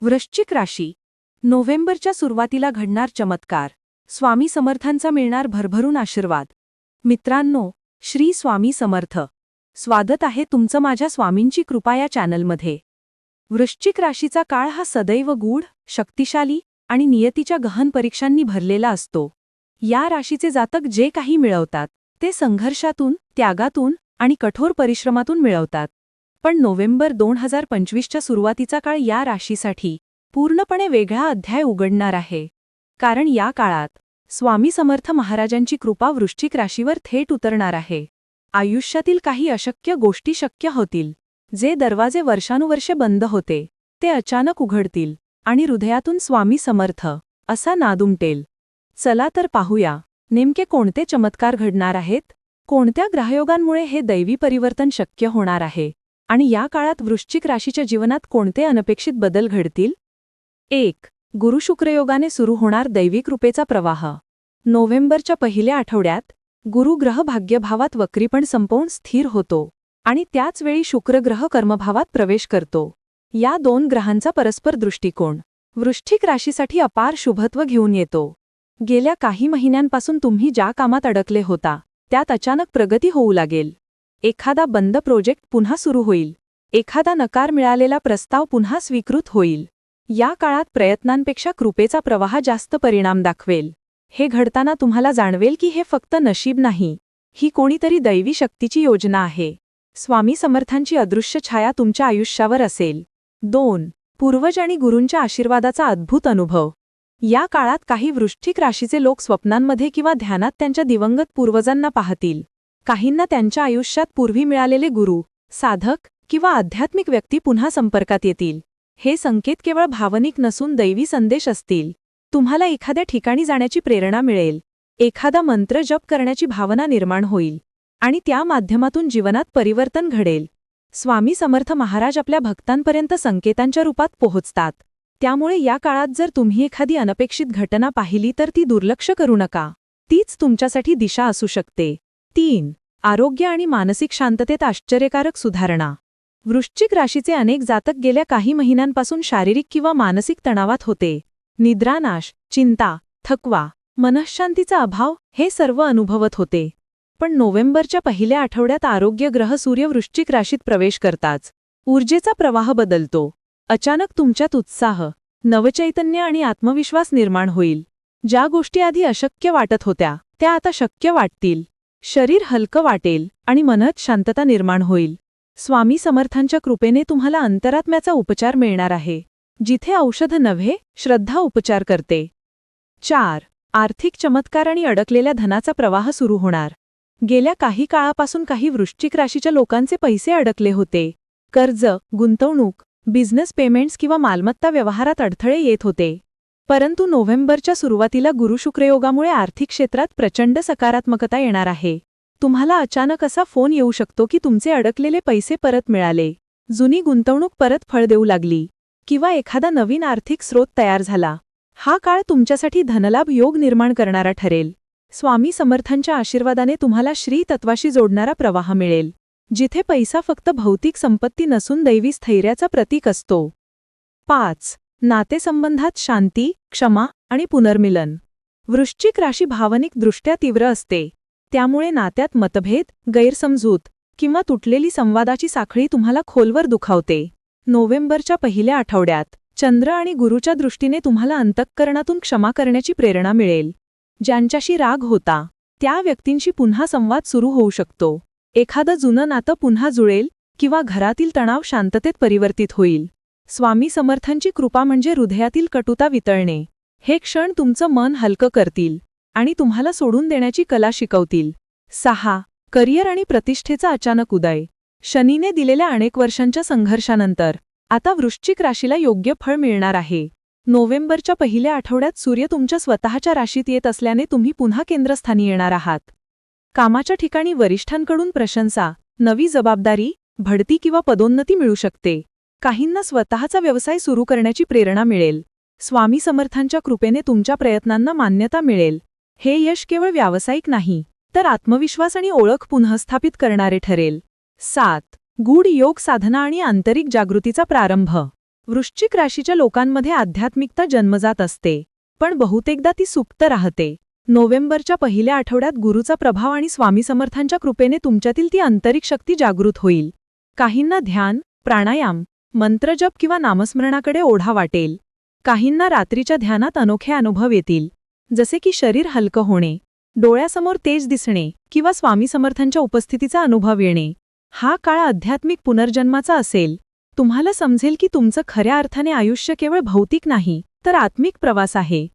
वृश्चिक राशी. नोव्हेंबरच्या सुरुवातीला घडणार चमत्कार. स्वामी समर्थांचा मिळणार भरभरून आशीर्वाद. मित्रांनो श्री स्वामी समर्थ. स्वागत आहे तुमचं माझ्या स्वामींची कृपा या चॅनलमध्ये. वृश्चिक राशीचा काळ हा सदैव गूढ शक्तिशाली आणि नियतीच्या गहन परीक्षांनी भरलेला असतो. या राशीचे जातक जे काही मिळवतात ते संघर्षातून त्यागातून आणि कठोर परिश्रमातून मिळवतात. पण नोव्हेंबर दोन हजार पंचवीसच्या सुरुवातीचा काळ या राशीसाठी पूर्णपणे वेगळा अध्याय उघडणार आहे. कारण या काळात स्वामी समर्थ महाराजांची कृपा वृश्चिक राशीवर थेट उतरणार आहे. आयुष्यातील काही अशक्य गोष्टी शक्य होतील. जे दरवाजे वर्षानुवर्षे बंद होते ते अचानक उघडतील आणि हृदयातून स्वामी समर्थ असा नादुमटेल चला तर पाहूया नेमके कोणते चमत्कार घडणार आहेत? कोणत्या ग्रहयोगांमुळे हे दैवी परिवर्तन शक्य होणार आहे? आणि या काळात वृश्चिक राशीच्या जीवनात कोणते अनपेक्षित बदल घडतील? एक गुरुशुक्रयोगाने सुरू होणार दैविक रूपेचा प्रवाह. नोव्हेंबरच्या पहिल्या आठवड्यात गुरुग्रह भाग्यभावात वक्रीपण संपवून स्थिर होतो आणि त्याचवेळी शुक्रग्रह कर्मभावात प्रवेश करतो. या दोन ग्रहांचा परस्पर दृष्टिकोन वृश्चिक राशीसाठी अपार शुभत्व घेऊन येतो. गेल्या काही महिन्यांपासून तुम्ही ज्या कामात अडकले होता त्यात अचानक प्रगती होऊ लागेल. एखादा बंद प्रोजेक्ट पुन्हा सुरू होईल. एखादा नकार मिळालेला प्रस्ताव पुन्हा स्वीकृत होईल. या काळात प्रयत्नांपेक्षा कृपेचा प्रवाह जास्त परिणाम दाखवेल. हे घडताना तुम्हाला जाणवेल की हे फक्त नशीब नाही. ही कोणीतरी दैवी शक्तीची योजना आहे. स्वामी समर्थांची अदृश्य छाया तुमच्या आयुष्यावर असेल. दोन. पूर्वज आणि गुरूंच्या आशीर्वादाचा अद्भुत अनुभव. या काळात काही वृश्चिक राशीचे लोक स्वप्नांमध्ये किंवा ध्यानात त्यांच्या दिवंगत पूर्वजांना पाहतील. काहींना त्यांच्या आयुष्यात पूर्वी मिळालेले गुरु साधक किंवा आध्यात्मिक व्यक्ती पुन्हा संपर्कात येतील. हे संकेत केवळ भावनिक नसून दैवी संदेश असतील. तुम्हाला एखाद्या ठिकाणी जाण्याची प्रेरणा मिळेल. एखादा मंत्र जप करण्याची भावना निर्माण होईल. आणि त्या माध्यमातून जीवनात परिवर्तन घडेल. स्वामी समर्थ महाराज आपल्या भक्तांपर्यंत संकेतांच्या रूपात पोहोचतात. त्यामुळे या काळात जर तुम्ही एखादी अनपेक्षित घटना पाहिली तर ती दुर्लक्ष करू नका. तीच तुमच्यासाठी दिशा असू शकते. तीन आरोग्य आणि मानसिक शांततेत आश्चर्यकारक सुधारणा. वृश्चिक राशीचे अनेक जातक गेल्या काही महिन्यांपासून शारीरिक किंवा मानसिक तणावात होते. निद्रानाश चिंता थकवा मनःशांतीचा अभाव हे सर्व अनुभवत होते. पण नोव्हेंबरच्या पहिल्या आठवड्यात आरोग्य ग्रह सूर्य वृश्चिक राशीत प्रवेश करताच ऊर्जेचा प्रवाह बदलतो. अचानक तुमच्यात उत्साह नवचैतन्य आणि आत्मविश्वास निर्माण होईल. ज्या गोष्टी आधी अशक्य वाटत होत्या त्या आता शक्य वाटतील. शरीर हलकं वाटेल आणि मनात शांतता निर्माण होईल. स्वामी समर्थांच्या कृपेने तुम्हाला अंतरात्म्याचा उपचार मिळणार आहे. जिथे औषध नव्हे श्रद्धा उपचार करते. चार. आर्थिक चमत्कार आणि अडकलेल्या धनाचा प्रवाह सुरू होणार. गेल्या काही काळापासून काही वृश्चिक राशीच्या लोकांचे पैसे अडकले होते. कर्ज गुंतवणूक बिझनेस पेमेंट्स किंवा मालमत्ता व्यवहारात अडथळे येत होते. परंतु नोव्हेंबरच्या सुरुवातीला गुरुशुक्रयोगामुळे आर्थिक क्षेत्रात प्रचंड सकारात्मकता येणार आहे. तुम्हाला अचानक असा फोन येऊ शकतो की तुमचे अडकलेले पैसे परत मिळाले. जुनी गुंतवणूक परत फळ देऊ लागली. किंवा एखादा नवीन आर्थिक स्रोत तयार झाला. हा काळ तुमच्यासाठी धनलाभ योग निर्माण करणारा ठरेल. स्वामी समर्थांच्या आशीर्वादाने तुम्हाला श्री तत्वाशी जोडणारा प्रवाह मिळेल. जिथे पैसा फक्त भौतिक संपत्ती नसून दैवी स्थैर्याचा प्रतीक असतो. पाच नातेसंबंधात शांती क्षमा आणि पुनर्मिलन. वृश्चिक राशी भावनिकदृष्ट्या तीव्र असते. त्यामुळे नात्यात मतभेद गैरसमजूत किंवा तुटलेली संवादाची साखळी तुम्हाला खोलवर दुखावते. नोव्हेंबरच्या पहिल्या आठवड्यात चंद्र आणि गुरुच्या दृष्टीने तुम्हाला अंतःकरणातून क्षमा करण्याची प्रेरणा मिळेल. ज्यांच्याशी राग होता त्या व्यक्तींशी पुन्हा संवाद सुरू होऊ शकतो. एखादं जुनं नातं पुन्हा जुळेल किंवा घरातील तणाव शांततेत परिवर्तित होईल. स्वामी समर्थांची कृपा म्हणजे हृदयातील कटुता वितळणे. हे क्षण तुमचं मन हलकं करतील आणि तुम्हाला सोडून देण्याची कला शिकवतील. सहा. करिअर आणि प्रतिष्ठेचा अचानक उदय. शनीने दिलेल्या अनेक वर्षांच्या संघर्षानंतर आता वृश्चिक राशीला योग्य फळ मिळणार आहे. नोव्हेंबरच्या पहिल्या आठवड्यात सूर्य तुमच्या स्वतःच्या राशीत येत असल्याने तुम्ही पुन्हा केंद्रस्थानी येणार आहात. कामाच्या ठिकाणी वरिष्ठांकडून प्रशंसा नवी जबाबदारी भडती किंवा पदोन्नती मिळू शकते. काहींना स्वतःचा व्यवसाय सुरू करण्याची प्रेरणा मिळेल. स्वामी समर्थांच्या कृपेने तुमच्या प्रयत्नांना मान्यता मिळेल. हे यश केवळ व्यावसायिक नाही तर आत्मविश्वास आणि ओळख पुनःस्थापित करणारे ठरेल. सात. गूढ योग साधना आणि आंतरिक जागृतीचा प्रारंभ. वृश्चिक राशीच्या लोकांमध्ये आध्यात्मिकता जन्मजात असते पण बहुतेकदा ती सुप्त राहते. नोव्हेंबरच्या पहिल्या आठवड्यात गुरुचा प्रभाव आणि स्वामी समर्थांच्या कृपेने तुमच्यातील ती आंतरिक शक्ती जागृत होईल. काहींना ध्यान प्राणायाम मंत्रजप किंवा नामस्मरणाकडे ओढा वाटेल. काहींना रात्रीच्या ध्यानात अनोखे अनुभव येतील. जसे की शरीर हलकं होणे डोळ्यासमोर तेज दिसणे किंवा स्वामी समर्थांच्या उपस्थितीचा अनुभव येणे. हा काळ आध्यात्मिक पुनर्जन्माचा असेल. तुम्हाला समजेल की तुमचं खऱ्या अर्थाने आयुष्य केवळ भौतिक नाही तर आत्मिक प्रवास आहे.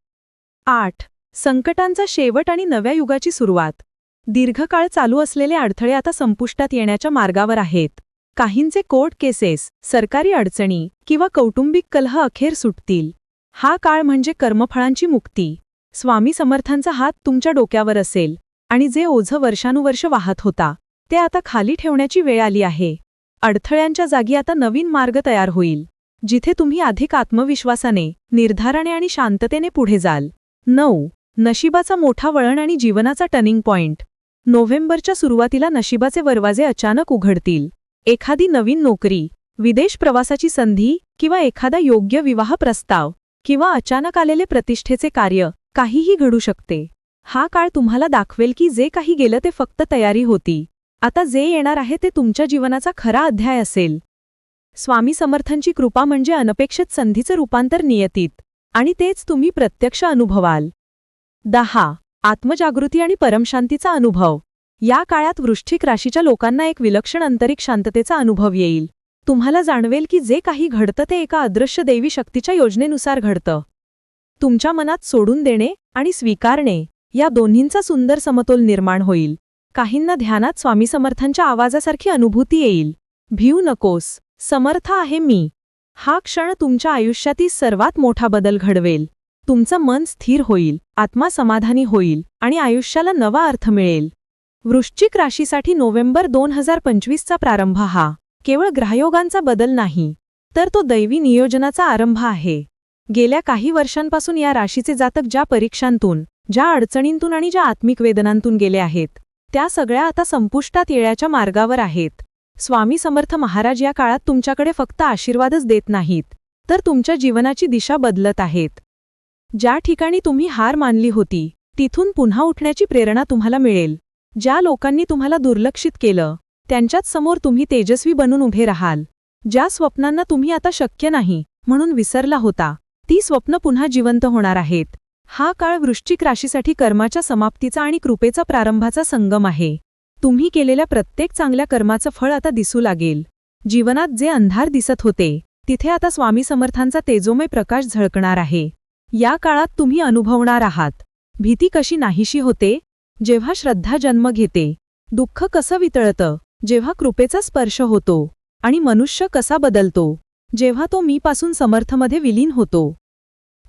आठ. संकटांचा शेवट आणि नव्या युगाची सुरुवात. दीर्घकाळ चालू असलेले अडथळे आता संपुष्टात येण्याच्या मार्गावर आहेत. काहींचे कोर्ट केसेस सरकारी अडचणी किंवा कौटुंबिक कलह अखेर सुटतील. हा काळ म्हणजे कर्मफळांची मुक्ती. स्वामी समर्थांचा हात तुमच्या डोक्यावर असेल आणि जे ओझं वर्षानुवर्ष वाहत होता ते आता खाली ठेवण्याची वेळ आली आहे. अडथळ्यांच्या जागी आता नवीन मार्ग तयार होईल. जिथे तुम्ही अधिक आत्मविश्वासाने निर्धाराने आणि शांततेने पुढे जाल. नऊ. नशिबाचा मोठा वळण आणि जीवनाचा टर्निंग पॉइंट. नोव्हेंबरच्या सुरुवातीला नशिबाचे वरवाजे अचानक उघडतील. एखादी नवीन नोकरी विदेश प्रवासाची संधी किंवा एखादा योग्य विवाह प्रस्ताव किंवा अचानक आलेले प्रतिष्ठेचे कार्य काहीही घडू शकते. हा काळ तुम्हाला दाखवेल की जे काही गेलं ते फक्त तयारी होती. आता जे येणार आहे ते तुमच्या जीवनाचा खरा अध्याय असेल. स्वामी समर्थांची कृपा म्हणजे अनपेक्षित संधीचं रूपांतर नियतीत आणि तेच तुम्ही प्रत्यक्ष अनुभवाल. दहा. आत्मजागृती आणि परमशांतीचा अनुभव. या काळात वृश्चिक राशीच्या लोकांना एक विलक्षण आंतरिक शांततेचा अनुभव येईल. तुम्हाला जाणवेल की जे काही घडतं ते एका अदृश्य देवी शक्तीच्या योजनेनुसार घडतं. तुमच्या मनात सोडून देणे आणि स्वीकारणे या दोन्हींचा सुंदर समतोल निर्माण होईल. काहींना ध्यानात स्वामी समर्थांच्या आवाजासारखी अनुभूती येईल. भिऊ नकोस. समर्थ आहे मी. हा क्षण तुमच्या आयुष्यातील सर्वात मोठा बदल घडवेल. तुमचं मन स्थिर होईल. आत्मा समाधानी होईल आणि आयुष्याला नवा अर्थ मिळेल. वृश्चिक राशीसाठी नोव्हेंबर दोन हजार पंचवीसचा प्रारंभ हा. केवळ ग्रहयोगांचा बदल नाही तर तो दैवी नियोजनाचा आरंभ आहे. गेल्या काही वर्षांपासून या राशीचे जातक ज्या परीक्षांतून ज्या अडचणींतून आणि ज्या आत्मिक वेदनांतून गेले आहेत त्या सगळ्या आता संपुष्टात येण्याच्या मार्गावर आहेत. स्वामी समर्थ महाराज या काळात तुमच्याकडे फक्त आशीर्वादच देत नाहीत तर तुमच्या जीवनाची दिशा बदलत आहेत. ज्या ठिकाणी तुम्ही हार मानली होती तिथून पुन्हा उठण्याची प्रेरणा तुम्हाला मिळेल. ज्या लोकांनी तुम्हाला दुर्लक्षित केलं त्यांच्याच समोर तुम्ही तेजस्वी बनून उभे राहाल. ज्या स्वप्नांना तुम्ही आता शक्य नाही म्हणून विसरला होता ती स्वप्न पुन्हा जिवंत होणार आहेत. हा काळ वृश्चिक राशीसाठी कर्माच्या समाप्तीचा आणि कृपेचा प्रारंभाचा संगम आहे. तुम्ही केलेल्या प्रत्येक चांगल्या कर्माचं फळ आता दिसू लागेल. जीवनात जे अंधार दिसत होते तिथे आता स्वामी समर्थांचा तेजोमय प्रकाश झळकणार आहे. या काळात तुम्ही अनुभवणार आहात. भीती कशी नाहीशी होते? जेव्हा श्रद्धा जन्म घेते दुःख कसं वितळतं जेव्हा कृपेचा स्पर्श होतो आणि मनुष्य कसा बदलतो जेव्हा तो मीपासून समर्थमध्ये विलीन होतो.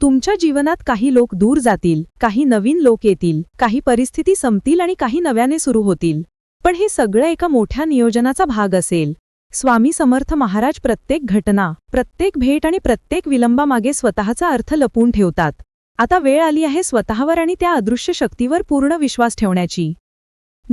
तुमच्या जीवनात काही लोक दूर जातील काही नवीन लोक येतील काही परिस्थिती संपतील आणि काही नव्याने सुरू होतील. पण हे सगळं एका मोठ्या नियोजनाचा भाग असेल. स्वामी समर्थ महाराज प्रत्येक घटना प्रत्येक भेट आणि प्रत्येक विलंबामागे स्वतःचा अर्थ लपून ठेवतात. आता वेळ आली आहे स्वतःवर आणि त्या अदृश्य शक्तीवर पूर्ण विश्वास ठेवण्याची.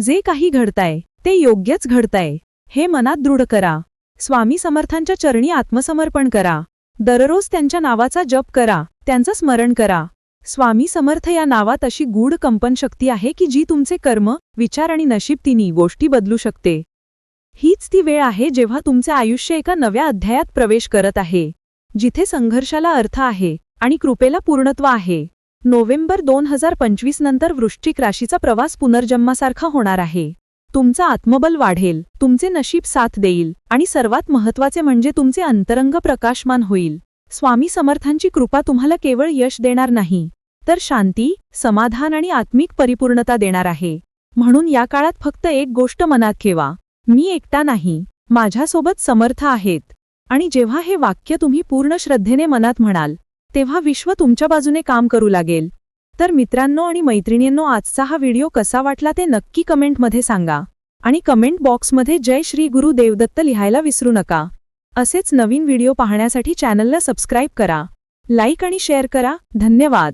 जे काही घडताय ते योग्यच घडताय. हे मनात दृढ करा. स्वामी समर्थांच्या चरणी आत्मसमर्पण करा. दररोज त्यांच्या नावाचा जप करा. त्यांचं स्मरण करा. स्वामी समर्थ या नावात अशी गूढ कंपनशक्ती आहे की जी तुमचे कर्म विचार आणि नशीब तिन्ही गोष्टी बदलू शकते. हीच ती वेळ आहे जेव्हा तुमचे आयुष्य एका नव्या अध्यायात प्रवेश करत आहे. जिथे संघर्षाला अर्थ आहे. आणि कृपेला पूर्णत्व आहे. नोव्हेंबर दोन हजार पंचवीस नंतर वृश्चिक राशीचा प्रवास पुनर्जन्मासारखा होणार आहे. तुमचं आत्मबल वाढेल तुमचे नशीब साथ देईल आणि सर्वात महत्त्वाचे म्हणजे तुमचे अंतरंग प्रकाशमान होईल. स्वामी समर्थांची कृपा तुम्हाला केवळ यश देणार नाही तर शांती समाधान आणि आत्मिक परिपूर्णता देणार आहे. म्हणून या काळात फक्त एक गोष्ट मनात ठेवा मी एकटा नाही माझ्यासोबत समर्थ आहेत. आणि जेव्हा हे वाक्य तुम्ही पूर्ण श्रद्धेने मनात म्हणाल तेव्हा विश्व तुमच्या बाजूने काम करू लागेल. तर मित्रांनो आणि मैत्रिणींनो आजचा हा व्हिडिओ कसा वाटला ते नक्की कमेंटमध्ये सांगा. आणि कमेंट बॉक्समध्ये जय श्री गुरु देवदत्त लिहायला विसरू नका. असेच नवीन व्हिडिओ पाहण्यासाठी चॅनलला सबस्क्राईब करा. लाईक आणि शेअर करा. धन्यवाद.